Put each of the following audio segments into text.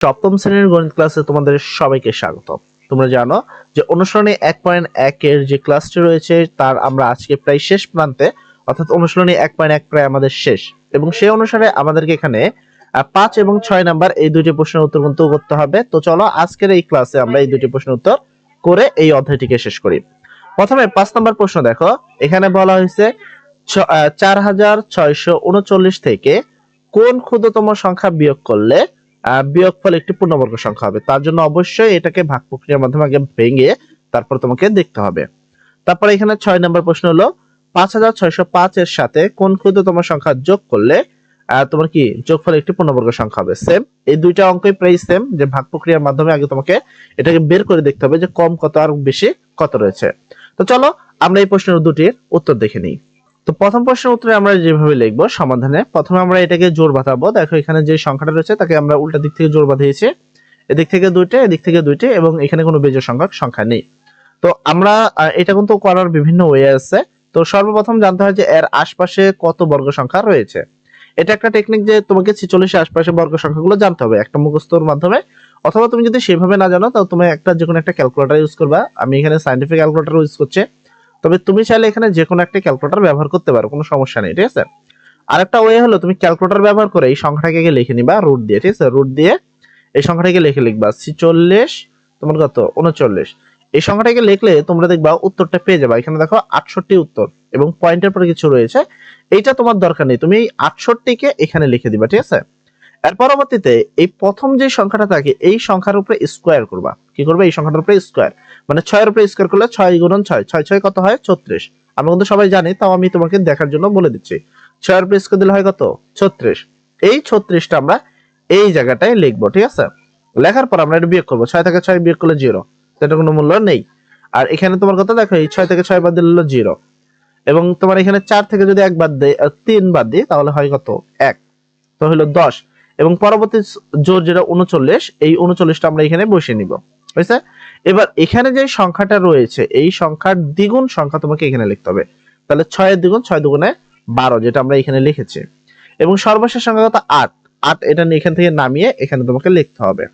সপ্তম শ্রেণির গণিত ক্লাসে তোমাদের সবাইকে স্বাগত তোমরা জানো যে অনুসরণী এক পয়েন্ট একের যে ক্লাসটি রয়েছে, তার আমরা আজকে প্রায় শেষ প্রান্তে, অর্থাৎ অনুসরণী এক পয়েন্ট এক প্রায় আমাদের শেষ। এবং সেই অনুসারে আমাদেরকে এখানে পাঁচ এবং ছয় নাম্বার এই দুটি প্রশ্নের উত্তর কিন্তু করতে হবে। তো চলো আজকের এই ক্লাসে আমরা এই দুটি প্রশ্নের উত্তর করে এই অধ্যায়টিকে শেষ করি। প্রথমে পাঁচ নাম্বার প্রশ্ন দেখো। এখানে বলা হয়েছে চার হাজার ছয়শো উনচল্লিশ থেকে কোন ক্ষুদ্রতম সংখ্যা বিয়োগ করলে বিয়োগফল একটি পূর্ণবর্গ সংখ্যা হবে। তার জন্য অবশ্যই এটাকে ভাগ প্রক্রিয়ার মাধ্যমে আগে ভেঙে তারপর তোমাকে দেখতে হবে। তারপরে এখানে ছয় নম্বর প্রশ্ন হলো, পাঁচ হাজার পাঁচ এর সাথে কোন ক্ষুদ্রতম সংখ্যা যোগ করলে তোমার কি যোগফল একটি পূর্ণবর্গ সংখ্যা হবে? সেম এই দুইটা অঙ্কই প্রায় সেম যে ভাগ প্রক্রিয়ার মাধ্যমে আগে তোমাকে এটাকে বের করে দেখতে হবে যে কম কত আর বেশি কত রয়েছে। তো চলো আমরা এই প্রশ্নের দুটির উত্তর দেখে নিই। তো প্রথম প্রশ্নের উত্তরে আমরা যেভাবে লিখব সমাধানে, প্রথমে আমরা এটাকে জোর বাঁধাবো। দেখো এখানে যে সংখ্যাটা রয়েছে, তাকে আমরা উল্টা দিক থেকে জোর বাঁধিয়েছি। এদিক থেকে দুইটা, এদিক থেকে দুইটা এবং এখানে কোনো বেজোড় সংখ্যক সংখ্যা নেই। তো আমরা এটা কিন্তু করার বিভিন্ন ওয়ে আছে। তো সর্বপ্রথম জানতে হয় যে এর আশপাশে কত বর্গ সংখ্যা রয়েছে। এটা একটা টেকনিক যে তোমাকে ছিচল্লিশের আশপাশে বর্গ সংখ্যাগুলো জানতে হবে একটা মুখস্থর মাধ্যমে। অথবা তুমি যদি সেভাবে না জানো তাহলে তুমি একটা যে কোনো একটা ক্যালকুলেটর ইউজ করবা। আমি এখানে সাইন্টিফিক ক্যালকুলেটর ইউজ করছি। তবে তুমি চাইলে এখানে যে কোনো একটা ক্যালকুলেটর ব্যবহার করতে পারো, কোনো সমস্যা নেই, ঠিক আছে? আরেকটা ওয়ে হলো তুমি ক্যালকুলেটর ব্যবহার করে এই সংখ্যাটাকে লিখে নিবা রুট দিয়ে, ঠিক আছে? রুট দিয়ে এই সংখ্যাটাকে লিখে লিখবা, ছিচল্লিশ, তোমার কত? উনচল্লিশ। এই সংখ্যাটাকে লিখলে তোমরা দেখবা উত্তরটা পেয়ে যাবে। এখানে দেখো আটষট্টি উত্তর এবং পয়েন্টের পরে কিছু রয়েছে। এইটা তোমার দরকার নেই। তুমি এই আটষট্টিকে এখানে লিখে দিবা, ঠিক আছে? এর পরবর্তীতে এই প্রথম যে সংখ্যাটা থাকে, এই সংখ্যার উপরে স্কোয়ার করবা। কি করবে? এই সংখ্যাটার উপরে স্কোয়ার মানে ছয়ের উপরে স্কোয়ার করলে ছয় গুণন ছয়। ছয় ছয় কত হয়? ছত্রিশ। আমরা কিন্তু সবাই জানি, তাও আমি তোমাকে দেখার জন্য বলে দিচ্ছি। ছয়ের উপরে স্কোয়ার দিলে হয় কত? ছত্রিশ। এই ছত্রিশটা আমরা এই জায়গাটায় লিখব, ঠিক আছে? লেখার পর আমরা এটা বিয়োগ করব। ছয় থেকে ছয় বিয়োগ করলে জিরো সেটা কোনো মূল্য নেই। আর এখানে তোমার কথা দেখো, এই ছয় থেকে ছয় বাদ দিলে হলো জিরো এবং তোমার এখানে চার থেকে যদি এক বাদ দেয় তিন বাদ দিই, তাহলে হয় কত? এক। তো হলো দশ। এবং পরবর্তী জোর যেটা উনচল্লিশ, এই উনচল্লিশটা আমরা এখানে বসিয়ে নিব। বুঝছে এবার এখানে যে সংখ্যাটা রয়েছে, এই সংখ্যার দ্বিগুণ সংখ্যা তোমাকে এখানে লিখতে হবে। তাহলে ছয়ের দ্বিগুণ, ছয় দুগুণে বারো, যেটা আমরা এখানে লিখেছি। এবং সর্বশেষ সংখ্যা কত? আট। আট এটা এখান থেকে নামিয়ে এখানে তোমাকে লিখতে হবে।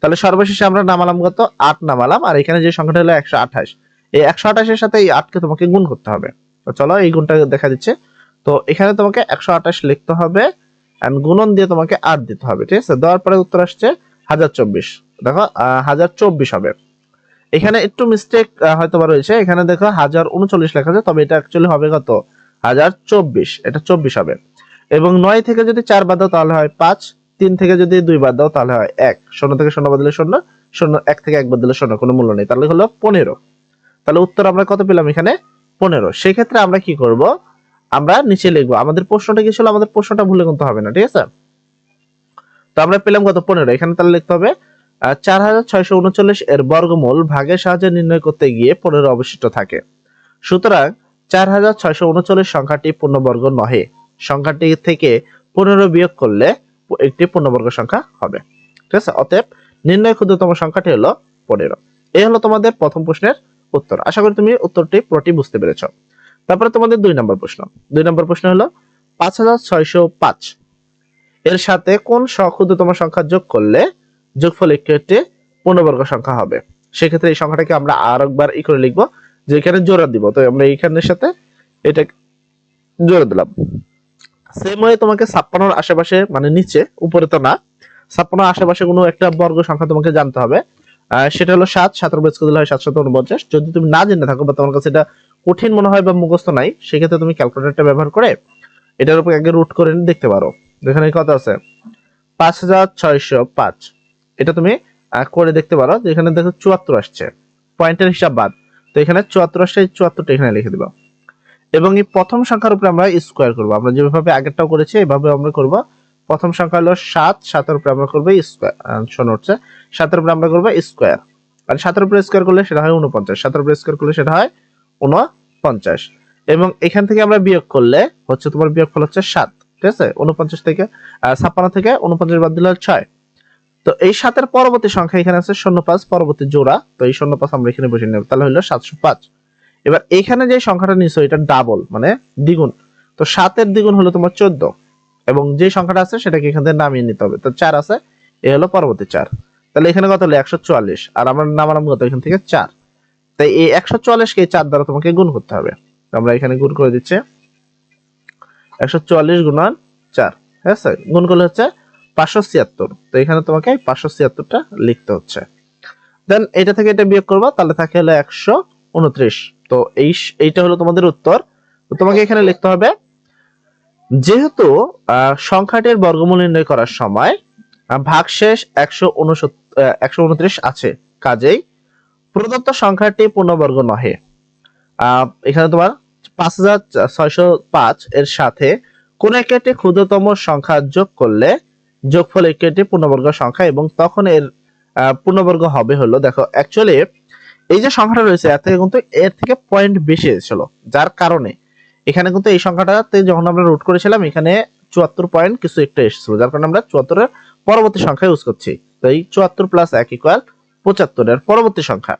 তাহলে সর্বশেষে আমরা নামালাম কত? আট নামালাম, আর এখানে যে সংখ্যাটা হলো একশো আঠাশ। এই একশো আঠাশের সাথে এই আটকে তোমাকে গুণ করতে হবে। তো চলো এই গুণটা দেখা দিচ্ছে। তো এখানে তোমাকে একশো আঠাশ লিখতে হবে। And গুণন দিয়ে তোমাকে আট দিতে হবে, ঠিক আছে? দেওয়ার পরে উত্তর আসছে হাজার চব্বিশ। দেখো হাজার চব্বিশ হবে। এখানে একটু মিস্টেক হয়তো বা রয়েছে। এখানে দেখো, হাজার উনচল্লিশ লেখা আছে, তবে এটা অ্যাকচুয়ালি হবে কত? হাজার চব্বিশ, এটা চব্বিশ হবে। এবং নয় থেকে যদি চার বাদ দাও, তাহলে হয় পাঁচ। তিন থেকে যদি দুই বাদ দাও, তাহলে হয় এক। শূন্য থেকে শূন্য বাদ দিলে শূন্য শূন্য এক থেকে এক বাদ দিলে শূন্য, কোনো মূল্য নেই। তাহলে হলো পনেরো। তাহলে উত্তর আমরা কত পেলাম এখানে? পনেরো। সেক্ষেত্রে আমরা কি করব? আমরা নিচে লিখব। আমাদের প্রশ্নটা কি ছিল? আমাদের প্রশ্নটা ভুলে কিন্তু হবে না, ঠিক আছে? তো আমরা পেলাম কত? পনেরো। এখানে তাহলে লিখতে হবে চার হাজার ছয়শো উনচল্লিশ এর বর্গমূল ভাগের সাহায্যে নির্ণয় করতে গিয়ে পনেরো অবশিষ্ট থাকে। সুতরাং চার হাজার ছয়শো উনচল্লিশ সংখ্যাটি পূর্ণবর্গ নহে। সংখ্যাটি থেকে পনেরো বিয়োগ করলে একটি পূর্ণবর্গ সংখ্যা হবে। ঠিক আছে? অতএব নির্ণয় ক্ষুদ্রতম সংখ্যাটি হলো পনেরো। এই হলো তোমাদের প্রথম প্রশ্নের উত্তর। আশা করি তুমি উত্তরটি পুরোটি বুঝতে পেরেছ। তারপরে তোমাদের দুই নম্বর প্রশ্ন। দুই নম্বর প্রশ্ন হলো, পাঁচ হাজার ছয়শো পাঁচ। এর সাথে কোন সক্ষুদ্রতম সংখ্যা যোগ করলে যোগফল একটি পূর্ণবর্গ সংখ্যা হবে? সেক্ষেত্রে এই সংখ্যাটাকে আমরা আর একবার ই করে লিখব, যে এখানে জোড়া দিব। তো আমরা এইখানের সাথে এটা জোড়া দিলাম। সেম ওয়ে তোমাকে ছাপ্পান্নর আশেপাশে মানে নিচে, উপরে তো না, ছাপ্পান্নর আশেপাশে কোনো একটা বর্গ সংখ্যা তোমাকে জানতে হবে। সেটা হলো সাত, সাতের উপর স্কুল হয় সাতশত উনপঞ্চাশ। যদি তুমি না জেনে থাকো বা তোমার কাছে এটা কঠিন মনে হয় বা মুখস্থ নাই, সেক্ষেত্রে তুমি ক্যালকুলেটরটা ব্যবহার করে এটার উপর আগে রুট করে দেখতে পারো। এখানে কত আছে? পাঁচ হাজার ছয়শো পাঁচ। এটা তুমি করে দেখতে পারো যে এখানে দেখো চুয়াত্তর আসছে। পয়েন্টের হিসাব বাদ। তো এখানে চুয়াত্তর আসছে, এই চুয়াত্তরটা এখানে লিখে দিবা এবং এই প্রথম সংখ্যার উপরে আমরা স্কোয়ার করব। আমরা যেভাবে আগেরটাও করেছি এভাবে আমরা করব। প্রথম সংখ্যা হলো সাত, সাতের উপরে আমরা করব স্কোয়ার শোনো হচ্ছে। সাতের উপরে আমরা করব স্কোয়ার আর সাতের উপরে স্কোয়ার করলে সেটা হয় উনপঞ্চাশ সাতের উপরে স্কোয়ার করলে সেটা হয় উনপঞ্চাশ এবং এখান থেকে আমরা বিয়োগ করলে হচ্ছে তোমার বিয়োগফল হচ্ছে সাত, ঠিক আছে? উনপঞ্চাশ থেকে ছাপ্পান্ন থেকে উনপঞ্চাশ বাদ দিলে ছয়। তো এই সাতের পরবর্তী সংখ্যা এখানে আছে শূন্য পাঁচ পরবর্তী জোড়া। তো এই শূন্য পাঁচ আমরা এখানে বসিয়ে নেব, তাহলে হলো সাতশো পাঁচ। এবার এখানে যে সংখ্যাটা নিছো এটা ডাবল মানে দ্বিগুণ। তো সাতের দ্বিগুণ হলো তোমার চোদ্দ। এবং যে সংখ্যাটা আছে, সেটাকে এখান থেকে নামিয়ে নিতে হবে। তো চার আছে, এ হলো পরবর্তী চার। তাহলে এখানে কত হলো? একশো চুয়াল্লিশ। আর আমরা নামালাম কত এখান থেকে চার। তাই এই একশো চুয়াল্লিশকে চার দ্বারা তোমাকে গুণ করতে হবে। আমরা এখানে গুণ করে দিচ্ছি। একশো চুয়াল্লিশ গুণন চার, ঠিক আছে? গুণ করলে হচ্ছে পাঁচশো ছিয়াত্তর। তো এখানে তোমাকে পাঁচশো ছিয়াত্তরটা লিখতে হচ্ছে। দেন এটা থেকে এটা বিয়োগ করবা, তাহলে থাকে হলো একশো উনত্রিশ। তো এই এইটা হলো তোমাদের উত্তর। তো তোমাকে এখানে লিখতে হবে, যেহেতু সংখ্যাটির বর্গমূল নির্ণয় করার সময় ভাগশেষ একশো উনসত্তর একশো উনত্রিশ আছে। কাজেই প্রদত্ত সংখ্যাটি পূর্ণবর্গ নহে। এখানে তোমার পাঁচ হাজার ছয়শো পাঁচ এর সাথে কোন একটি ক্ষুদ্রতম সংখ্যা যোগ করলে যোগফল একটি পূর্ণবর্গ সংখ্যা এবং তখন এর পূর্ণবর্গ হবে হলো, দেখো অ্যাকচুয়ালি এই যে সংখ্যাটা রয়েছে, এর থেকে কিন্তু এর থেকে পয়েন্ট বেশি এসেছিল, যার কারণে এখানে কিন্তু এই সংখ্যাটাতে যখন আমরা রুট করেছিলাম, এখানে চুয়াত্তর পয়েন্ট কিছু একটা এসেছিল, যার কারণে আমরা চুয়াত্তরের পরবর্তী সংখ্যা ইউজ করছি। তো এই চুয়াত্তর প্লাস এক ইকুয়াল পঁচাত্তরের পরবর্তী সংখ্যা।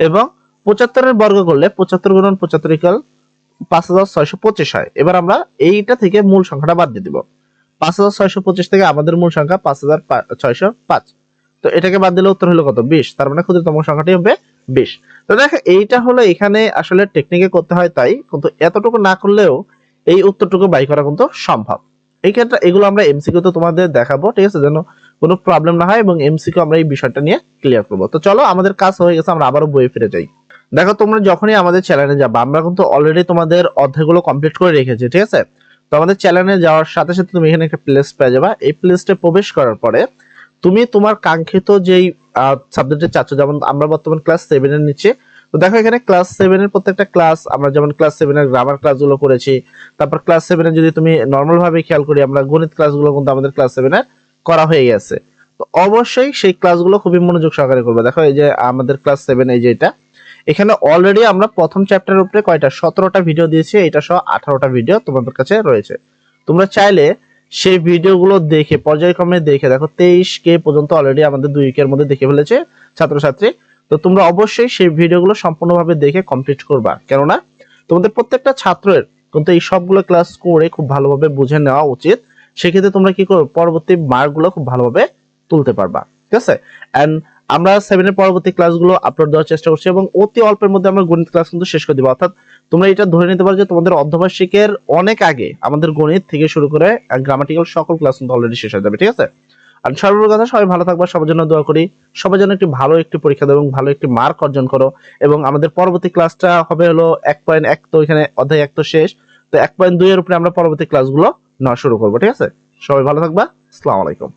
এবং পঁচাত্তরের বর্গ করলে পঁচাত্তর গুণন পঁচাত্তর ইকুয়াল পাঁচ হাজার ছয়শো পঁচিশ হয়। এবার আমরা এইটা থেকে মূল সংখ্যাটা বাদ দিয়ে দিব। পাঁচ হাজার ছয়শো পঁচিশ থেকে আমাদের মূল সংখ্যা পাঁচ হাজার ছয়শো পাঁচ। তো এটাকে বাদ দিলে উত্তর হলো কত? বিশ। তার মানে ক্ষুদ্রতম সংখ্যাটি হবে বিশ। তো দেখো, এইটা হলো এখানে আসলে টেকনিকে করতে হয় তাই, কিন্তু এতটুকু না করলেও এই উত্তরটুকু বাই করা কিন্তু সম্ভব। এই ক্ষেত্রে এগুলো আমরা এমসিকিউ তো তোমাদের দেখাবো, ঠিক আছে? যেন কোনো প্রবলেম না হয় এবং এমসিকিউ আমরা এই বিষয়টা নিয়ে ক্লিয়ার করব। তো চলো আমাদের কাজ হয়ে গেছে, আমরা আবারও বইয়ে ফিরে যাই। দেখো, তোমরা যখনই আমাদের চ্যানেলে যাবে, আমরা কিন্তু অলরেডি তোমাদের অধ্যায়গুলো কমপ্লিট করে রেখেছি, ঠিক আছে? তো আমাদের চ্যানেলে যাওয়ার সাথে সাথে তুমি এখানে একটা প্লেস পেয়ে যাবা। এই প্লেসটে প্রবেশ করার পরে তুমি তোমার কাঙ্ক্ষিত যেই সাবজেক্টে চাচ্ছ যেমন আমরা বর্তমান ক্লাস সেভেন এর নিচে তো দেখো, এখানে ক্লাস সেভেন এর প্রত্যেকটা ক্লাস আমরা যেমন ক্লাস সেভেন এর গ্রামার ক্লাসগুলো করেছি, তারপর ক্লাস সেভেন যদি তুমি নর্মাল ভাবে খেয়াল করি, আমরা গণিত ক্লাসগুলো কিন্তু আমাদের ক্লাস সেভেন এর করা হয়ে গেছে। তো অবশ্যই সেই ক্লাসগুলো খুবই মনোযোগ সহকারে করবে। দেখো এই যে আমাদের ক্লাস সেভেন এই যে এটা, এখানে অলরেডি আমরা প্রথম চ্যাপ্টারের উপরে কয়টা? সতেরোটা ভিডিও দিয়েছি এটা সহ আঠারোটা ভিডিও তোমাদের কাছে রয়েছে। তোমরা চাইলে সেই ভিডিওগুলো দেখে, পর্যায়ক্রমে দেখে, দেখো তেইশ কে পর্যন্ত অলরেডি আমাদের দুই কের মধ্যে দেখে ফেলেছে ছাত্রছাত্রী। তো তোমরা অবশ্যই সেই ভিডিওগুলো সম্পূর্ণভাবে দেখে কমপ্লিট করবা। কেননা তোমাদের প্রত্যেকটা ছাত্রের কিন্তু এই সবগুলো ক্লাস করে খুব ভালোভাবে বুঝে নেওয়া উচিত। সেক্ষেত্রে তোমরা কি করবে পরবর্তী মার্কগুলো খুব ভালোভাবে তুলতে পারবা, ঠিক আছে? এন্ড আমরা সেভেনের পরবর্তী ক্লাসগুলো আপলোড দেওয়ার চেষ্টা করছি এবং অতি অল্পের মধ্যে আমরা গণিত ক্লাস কিন্তু শেষ করে দিব। অর্থাৎ তোমরা এটা ধরে নিতে পারো যে তোমাদের অর্ধবার্ষিকের অনেক আগে আমাদের গণিত থেকে শুরু করে গ্রামাটিক্যাল সকল ক্লাস কিন্তু অলরেডি শেষ হয়ে যাবে, ঠিক আছে? আর সর্বোপরি কথা, সবাই ভালো থাকবা, সবার জন্য দোয়া করি। সবার জন্য একটি ভালো একটি পরীক্ষা দাও এবং ভালো একটি মার্ক অর্জন করো এবং আমাদের পরবর্তী ক্লাসটা হবে হলো এক পয়েন্ট এক, তো এখানে অধ্যায় এক তো শেষ। তো এক পয়েন্ট দুই এর উপরে আমরা পরবর্তী ক্লাসগুলো নেওয়া শুরু করব ঠিক আছে? সবাই ভালো থাকবা আসসালামু আলাইকুম।